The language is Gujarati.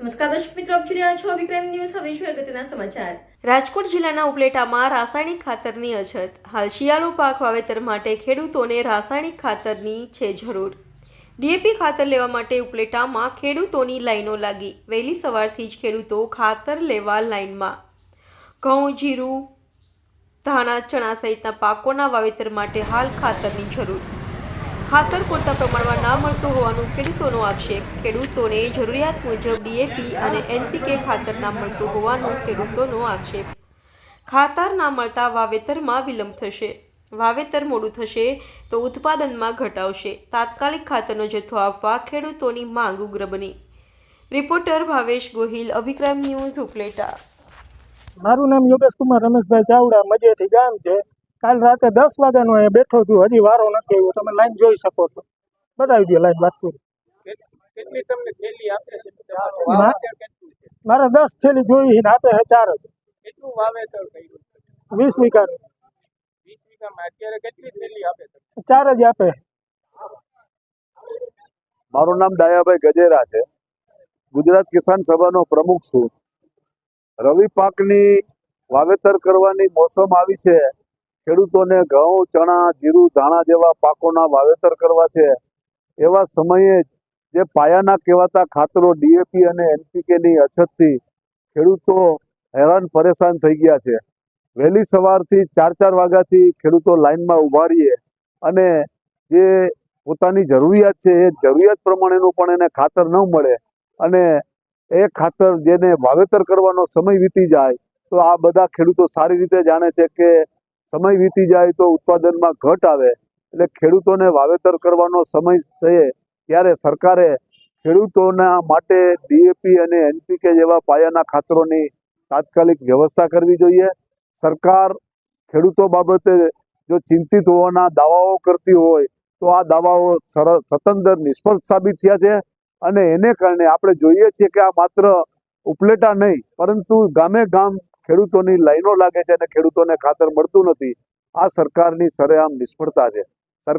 નમસ્કાર દર્શક મિત્રો, આપ જોઈ રહ્યા છો વિક્રમ ન્યૂઝ. હવે છે અગત્યના સમાચાર. રાજકોટ જિલ્લાના ઉપલેટામાં રાસાયણિક ખાતરની અછત. હાલ શિયાળુ પાક વાવેતર માટે ખેડૂતોને રાસાયણિક ખાતરની છે જરૂર. ડીએપી ખાતર લેવા માટે ઉપલેટામાં ખેડૂતોની લાઈનો લાગી. વહેલી સવારથી જ ખેડૂતો ખાતર લેવા લાઈનમાં. ઘઉં, જીરું, ધાણા, ચણા સહિતના પાકોના વાવેતર માટે હાલ ખાતરની જરૂર. ખાતર પૂરતા પ્રમાણમાં ના મળતું હોવાનું ખેડૂતોનો આક્ષેપ. ખેડૂતોને જરૂરિયાત મુજબ ડીએપી અને એનપીકે ખાતર ના મળતું હોવાનું ખેડૂતોનો આક્ષેપ. ખાતર ના મળતા વાવેતરમાં વિલંબ થશે. વાવેતર મોડું થશે તો ઉત્પાદનમાં ઘટાડશે તાત્કાલિક ખાતરનો જથ્થો આપવા ખેડૂતોની માંગ ઉગ્ર બની. Reporter Bhavesh Gohil, Abhikram news Upleta. મારું નામ યોગેશ કુમાર રમેશભાઈ ચાવડા મજેથી ગામ છે. કાલ રાતે દસ વાગ્યાનો અહીંયા બેઠો છું હજી વારો નથી આવ્યો. તમે લાઈન જોઈ શકો છો. બતાવી દો લાઈન વાત પૂરી. થેલી મારે દસ છેલ્લી જોઈ ને આપે છે ચાર જ. કેટલું વાવેતર કર્યું? છે વીસ વીઘાનું થેલી ચાર જ આપે. મારું નામ ડાયાભાઈ ગજેરા છે. ગુજરાત કિસાન સભાનો પ્રમુખ છું. રવિ પાકની વાવેતર કરવાની મોસમ આવી છે. ખેડૂતોને ઘઉં, ચણા, જીરું, ધાણા જેવા પાકોના વાવેતર કરવા છે. એવા સમયે જે પાયાના કહેવાતા ખાતરો ડીએપી અને એનપીકેની અછતથી ખેડૂતો હેરાન પરેશાન થઈ ગયા છે. વહેલી સવારથી ચાર ચાર વાગ્યાથી ખેડૂતો લાઇનમાં ઊભા રહીએ અને જે પોતાની જરૂરિયાત છે એ જરૂરિયાત પ્રમાણેનું પણ એને ખાતર ન મળે અને એ ખાતર જેને વાવેતર કરવાનો સમય વીતી જાય તો આ બધા ખેડૂતો સારી રીતે જાણે છે કે સમય વીતી જાય તો ઉત્પાદનમાં ઘટ આવે એટલે ખેડૂતોને વાવેતર કરવાનો સમય થયે ત્યારે સરકારે ખેડૂતોના માટે ડીએપી અને એનપીકે જેવા પાયાના ખાતરોની તાત્કાલિક વ્યવસ્થા કરવી જોઈએ. સરકાર ખેડૂતો બાબતે જો ચિંતિત હોવાના દાવાઓ કરતી હોય તો આ દાવાઓ સતંતર નિષ્ફળ સાબિત થયા છે અને એને કારણે આપણે જોઈએ છીએ કે આ માત્ર ઉપલેટા નહીં, પરંતુ ગામે ગામ ખેડૂતોની લાઈનો લાગે છે અને ખેડૂતોને ખાતર મળતું નથી. આ સરકારની સરેઆમ નિષ્ફળતા છે.